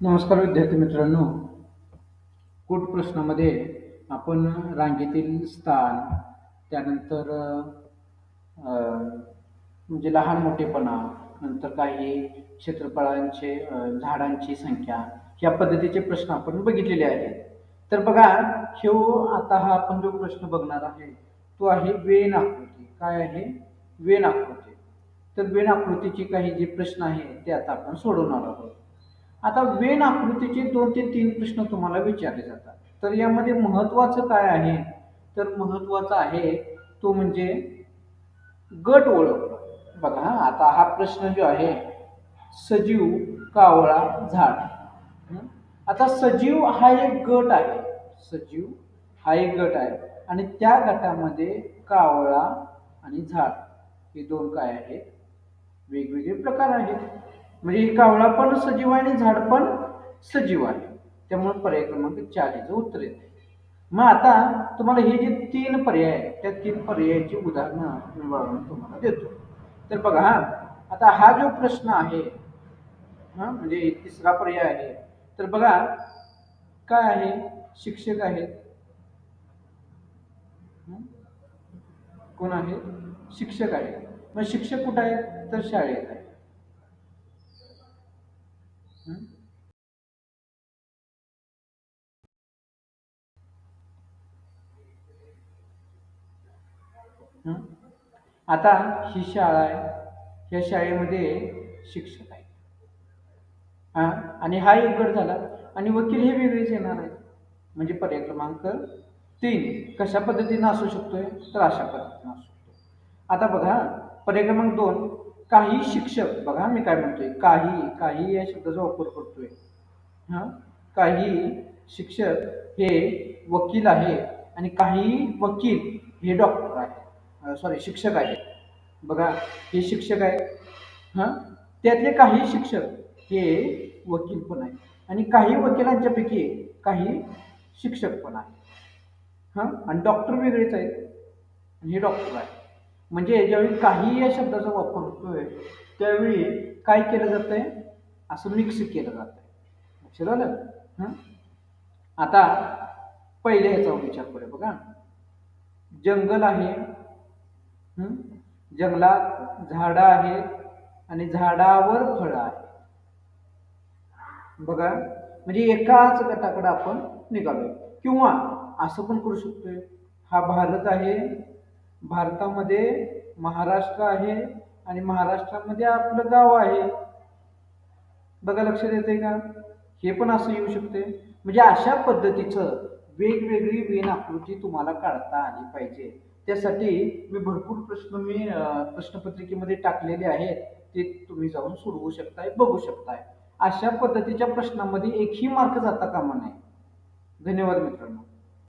नमस्कार विद्यार्थी मित्रांनो. कूट प्रश्नामध्ये आपण रांगेतील स्थान त्यानंतर म्हणजे लहान मोठेपणा नंतर काही क्षेत्रफळांचे झाडांची संख्या या पद्धतीचे प्रश्न आपण बघितलेले आहेत. तर बघा ह्यो आता हा आपण जो प्रश्न बघणार आहे तो आहे वेन आकृती. काय आहे? वेन आकृती. तर वेन आकृतीचे काही जे प्रश्न आहे ते आता आपण सोडवणार आहोत. आता वेन आकृतीचे दोन ते तीन प्रश्न तुम्हाला विचारले जातात. तर यामध्ये महत्वाचं काय आहे? तर महत्वाचं आहे तो म्हणजे गट ओळख बघा आता हा प्रश्न जो आहे सजीव कावळा झाड. आता सजीव हा एक गट आहे. सजीव हा एक गट आहे. आणि त्या गटामध्ये कावळा आणि झाड हे दोन काय आहेत? वेगवेगळे प्रकार आहेत. म्हणजे कावळा पण सजीव आहे आणि झाड पण सजीव आहे. त्यामुळे पर्याय क्रमांक चार याचं उत्तर येते. मग आता तुम्हाला हे जे तीन पर्याय आहेत त्या तीन पर्यायाची उदाहरणं मी वाढवून तुम्हाला देतो. तर बघा हा आता हा जो प्रश्न आहे हा म्हणजे तिसरा पर्याय आहे. तर बघा काय आहे? शिक्षक आहेत. कोण आहे? शिक्षक आहे मग शिक्षक कुठं आहेत? तर शाळेत आहे हं? हं? आता ही शाळा आहे. या शाळेमध्ये शिक्षक आहेत. हा? आणि हा एक गट झाला. आणि वकील हे वेगळेच येणार आहेत. म्हणजे पर्याय क्रमांक तीन. कशा पद्धतीनं असू शकतोय? तर अशा पद्धतीनं असू शकतो आता बघा पर्याय क्रमांक दोन. काही शिक्षक बघा मी काय म्हणतोय. काही काही या शब्दाचा वापर करतोय. हा? काही शिक्षक हे वकील आहे आणि काही वकील हे डॉक्टर आहे सॉरी शिक्षक आहेत. बघा हे शिक्षक आहेत. हां? त्यातले काही शिक्षक हे वकील पण आहेत. आणि काही वकिलांच्यापैकी काही शिक्षक पण आहेत. हां? आणि डॉक्टर वेगळेच आहेत. आणि हे डॉक्टर आहे म्हणजे ज्यावेळी काही या शब्दाचा वापर होतोय त्यावेळी काय केलं जातंय? असं मिक्स केलं जातंय. लक्षात आलं? हं? आता पहिल्या ह्याचा विचार करूया बघा. जंगल आहे जंगलात झाडं आहेत आणि झाडावर फळं आहेत. बघा म्हणजे एकाच गटाकडे आपण निघालोय. किंवा असं पण करू शकतोय. हा भारत आहे भारतामध्ये महाराष्ट्र आहे आणि महाराष्ट्रामध्ये आपलं गाव आहे. बघा लक्षात येते का? हे पण असं येऊ शकते म्हणजे अशा पद्धतीचं वेगवेगळी वेन आकृती तुम्हाला काढता आली पाहिजे. त्यासाठी मी भरपूर प्रश्न मी प्रश्नपत्रिकेमध्ये टाकलेले आहेत. ते तुम्ही जाऊन सोडवू शकताय बघू शकताय. अशा पद्धतीच्या प्रश्नामध्ये एकही मार्क जाता कामा नये. धन्यवाद मित्रांनो.